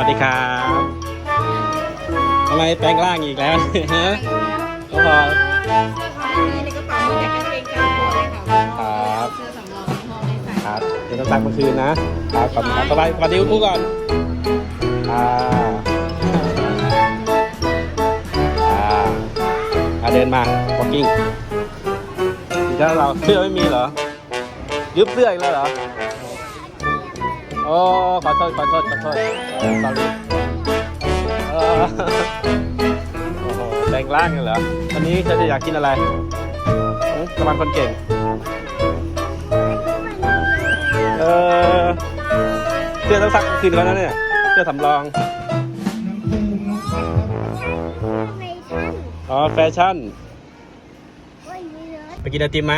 วัสดีครับทำไมแปลงร่างอีกแล้วฮะก็พอเสื้อเขาไม่มีในกระเป๋ามีแต่กางเกงกางเกงเลยค่ะครับเสื้อสำรองที่พ่อไม่ใส่ครับเดี๋ยวต้องซักเมื่อคืนนะครับขอบคุณครับสบายสวัสดีคุณครูก่อนอ่าอ่าอ่าเดินมา walking อีกแล้วเราเสื้อไม่มีเหรอยึบเสื้ออีกแล้วเหรอโอ้ขอโทษขอโทษขอโทษเออ sorry เออโอ้โหแปลงร่างกันเหรอวันนี้เธอจะอยากกินอะไรหึกำลังคนเก่ง เออเสื้อต้องซักคืนแล้วนะเนี่ยเสื้อสำรองอ๋อแฟชั่นไปกินไอติมไหม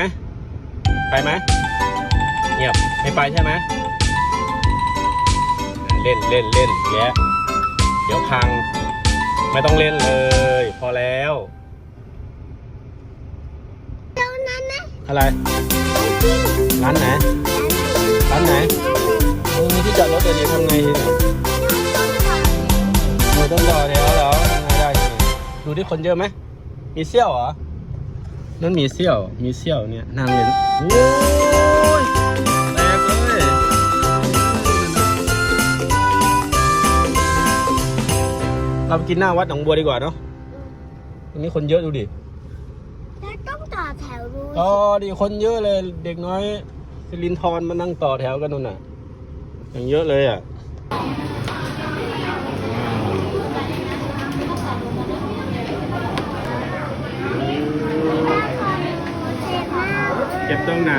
ไปไหมเงียบไม่ไปใช่ไหมอะ เล่นเล่นเล่นแยะเดี๋ยวพัง ไม่ต้องเล่นเลย พอแล้วอะไรร้านไหนร้านไหนเออมีที่จอดรถเดี๋ยวนี้ทำไงเนี่ยโอ้ยต้องรอแถวแล้วทำไงได้ทีนี้ดูที่คนเยอะไหมมีเซี่ยวเหรอนั่นมีเซี่ยวมีเซี่ยวเนี่ยนางเลยโอ้ เราไปกินหน้าวัดหนองบัวดีกว่าเนาะตรงนี้คนเยอะดูดิแล้วต้องต่อแถวรู้อ๋อดิคนเยอะเลย เด็กน้อยสิรินทรมานั่งต่อแถวกันนู่นน่ะอย่างเยอะเลยอะเก็บตรงไหน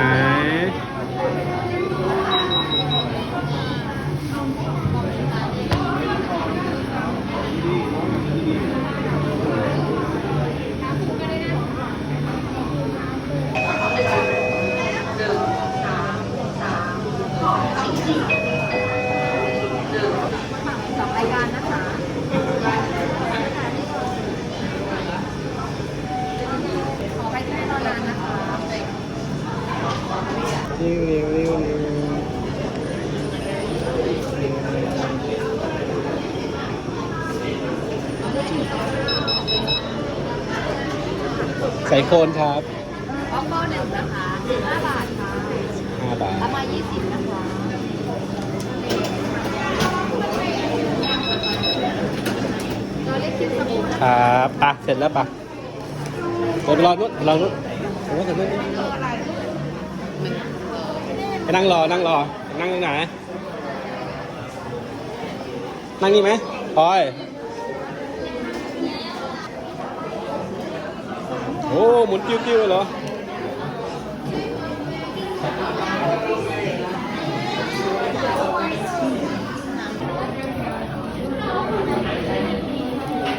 ใส่โคนครับออฟโฟหนึ่งนะคะสิบห้าบาทค่ะห้าบาทเอามายี่สิบนะคะเราเรียกคิดสมุนครับปะเสร็จแล้วปะเดี๋ยวไปรอนู้นรอนู้นเดี๋ยวนู้นเดี๋ยวนู้น ไปนั่งรอ นั่งรอ นั่งตรงไหน นั่งนี่ไหมพลอย โอ้ หมุนติ้วๆเหรอ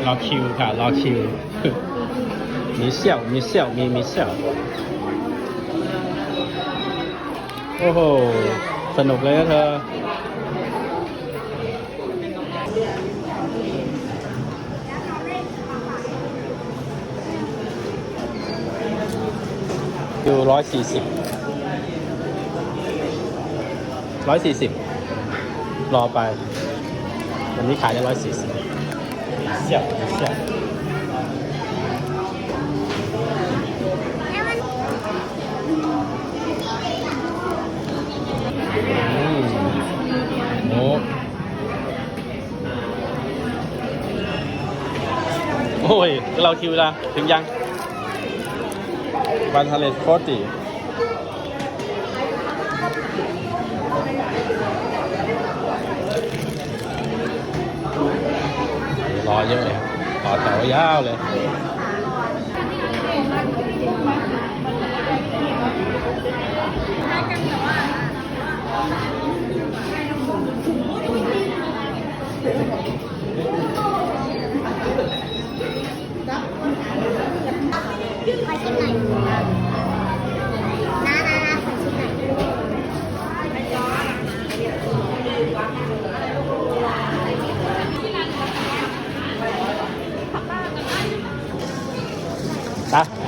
รอคิวค่ะ รอคิว มีเสี่ยว มีเสี่ยว มีมีเสี่ยว โอ้โห สนุกเลยนะเธออยู่ร้อยสี่สิบร้อยสี่สิบรอไป วันนี้ขายได้ร้อยสี่สิบเสียวเสียว อ้ย เราคิวละถึงยังวันทะเลโคตรดีรอเยอะเลยต่อแถวยาวเลย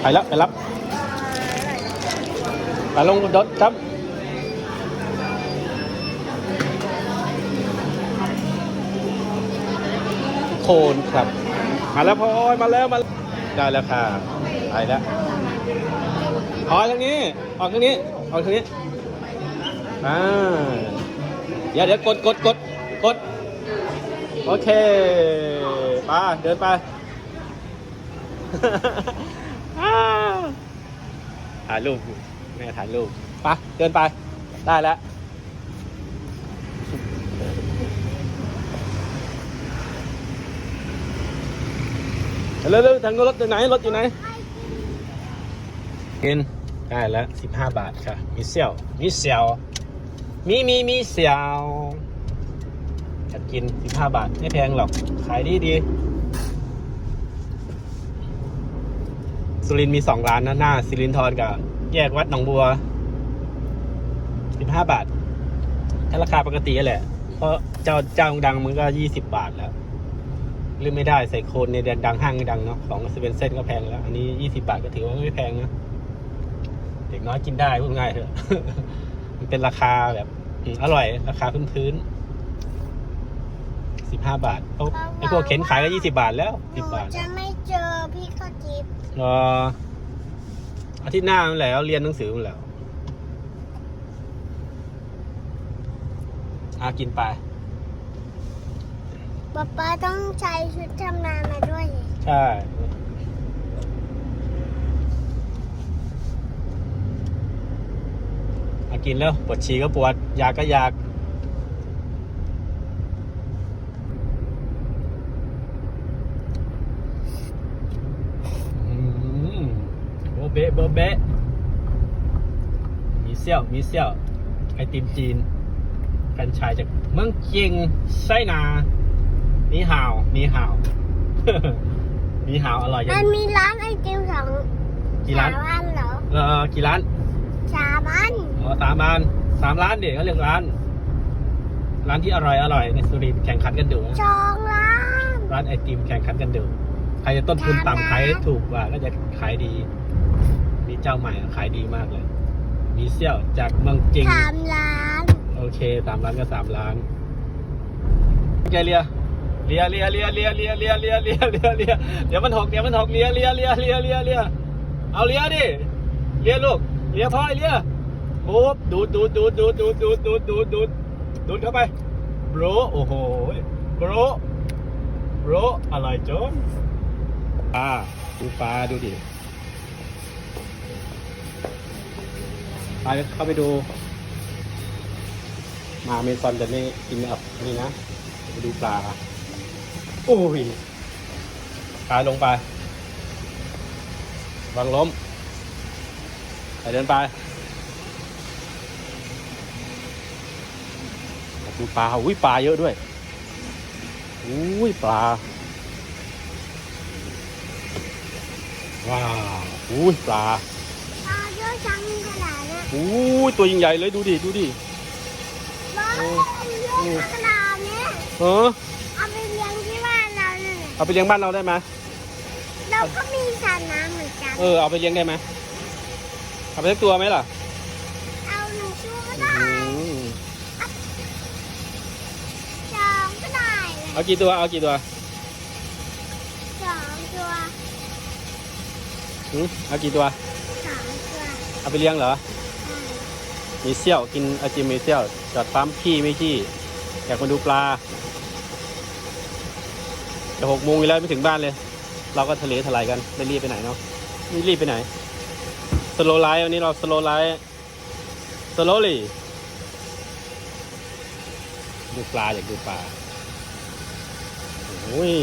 ไปแล้วไปรับไปลงรถครับโคนครับ มาแล้วพลอยมาแล้วมาได้แล้วค่ะไปแล้วพลอยทางนี้ออกทางนี้ออกทางนี้อ่าเดี๋ยวเดี๋ยวกดกดกดกดโอเคไปเดินไป ถ่ายรูปแม่ถ่ายรูปไปเดินไป ได้แล้วเร็วๆทางรถอยู่ไหน รถอยู่ไหนกินได้แล้วสิบห้าบาทค่ะ มีเสี่ยว มีเสี่ยว มีมีมีเสี่ยวจะกินสิบห้าบาท ไม่แพงหรอก ขายดีดี สุรินมีสองร้านนะหน้าสิรินทรกับแยกวัดหนองบัวสิบห้าบาท ถ้าราคาปกติแหละ เพราะเจ้าเจ้าดังมันก็ยี่สิบบาทแล้วหรือไม่ได้ใส่โคนในแดนดังห้างดังเนาะของเซเว่นเซนก็แพงแล้ว อันนี้ยี่สิบาทก็ถือว่าไม่แพงนะเด็กน้อยกินได้พูดง่ายเถอะ มันเป็นราคาแบบอืมอร่อย ราคาพื้นๆ สิบห้าบาทพวกไอพวกเข็นขายก็ยี่สิบาทแล้วหสินูบบาทจะไม่เจอพี่ข้าวจิ๊บรออาทิตย์หน้ามันแล้วเรียนหนังสือมันแล้วอากินไปป๊าป๊าต้องใช้ชุดทำงานมาด้วย ใช่มากินแล้วปวดฉี่ก็ปวด อยากก็อยาก อืมโบเบะโบเบะมีเซี่ยวมีเซี่ยวไอติมจีนกันชายจากเมืองเจียงไส้นานี่ห่าวนี่ห่าวนี่ห่าวอร่อยจัมังนมีร้านไอติมสองกี่ร้านสามอันเหรอเออกี่ร้านสามอันอ๋อสามร้านสามร้านเด็กเขาเรียกร้าน ร้านที่อร่อยอร่อยในสุรินทร์แข่งขันกันดูนะสองร้านร้านไอติมแข่งขันกันดูใครจะต้นทุนต่ำขายถูกกว่าก็จะขายดี มีเจ้าใหม่ขายดีมากเลย มีเซี่ยวจากเมืองจริง สามร้านโอเคสามล้านก็สามล้านใจเลียเลียเลียเลียเลียเลียเลียเลียเลียเลียเลียเดี๋ยวมันหกเดี๋ยวมันหกเลียเลียเลียเลียเลียเลียเอาเลียดิเลียลูกเลียพ่อเลียโอ้ดูดดูดดูดดูดดูดดูดดูดดูดดูดดูดเข้าไปโบรโอ้โหโบรโบรอร่อยจนปลาดูปลาดูดิ ไปเข้าไปดู มาเมซอนจะไม่กินแบบนี่นะไปดูปลาโอ้ยปลาลงไปวางล้มไปเดินไปดูปลาอุ้ยปลาเยอะด้วยอุ้ยปลาว้าวอุ้ยปลาปลาเยอะจังเนี้ย อุ้ยตัวยิ่งใหญ่เลยดูดิดูดิบ้าเยอะขนาดเนี้ยเออเอาไปเลี้ยงที่บ้านเราเนี่ยเอาไปเลี้ยงบ้านเราได้ไหมเราก็มีสระน้ำเหมือนกันเออเอาไปเลี้ยงได้ไหมเอาไปสักตัวไหมล่ะเอาหนึ่งชั่วก็อืได้มสองก็ได้เลยเอากี่ตัวเอากี่ตัวสองตัวหืมเอากี่ตัวสองตัวเอาไปเลี้ยงเหรอ มีเซี่ยวกินไอจิมมีเซี่ยวจอดปั๊มขี้ไม่ขี้อยากมาดูปลาจะหกโมงอยู่แล้วไม่ถึงบ้านเลย เราก็ทะเลถลายกันไม่รีบไปไหนเนาะไม่รีบไปไหนสโลไลท์วันนี้เราสโลไลท์สโลลี่ดูปลาอยากดูปลาโอ้ย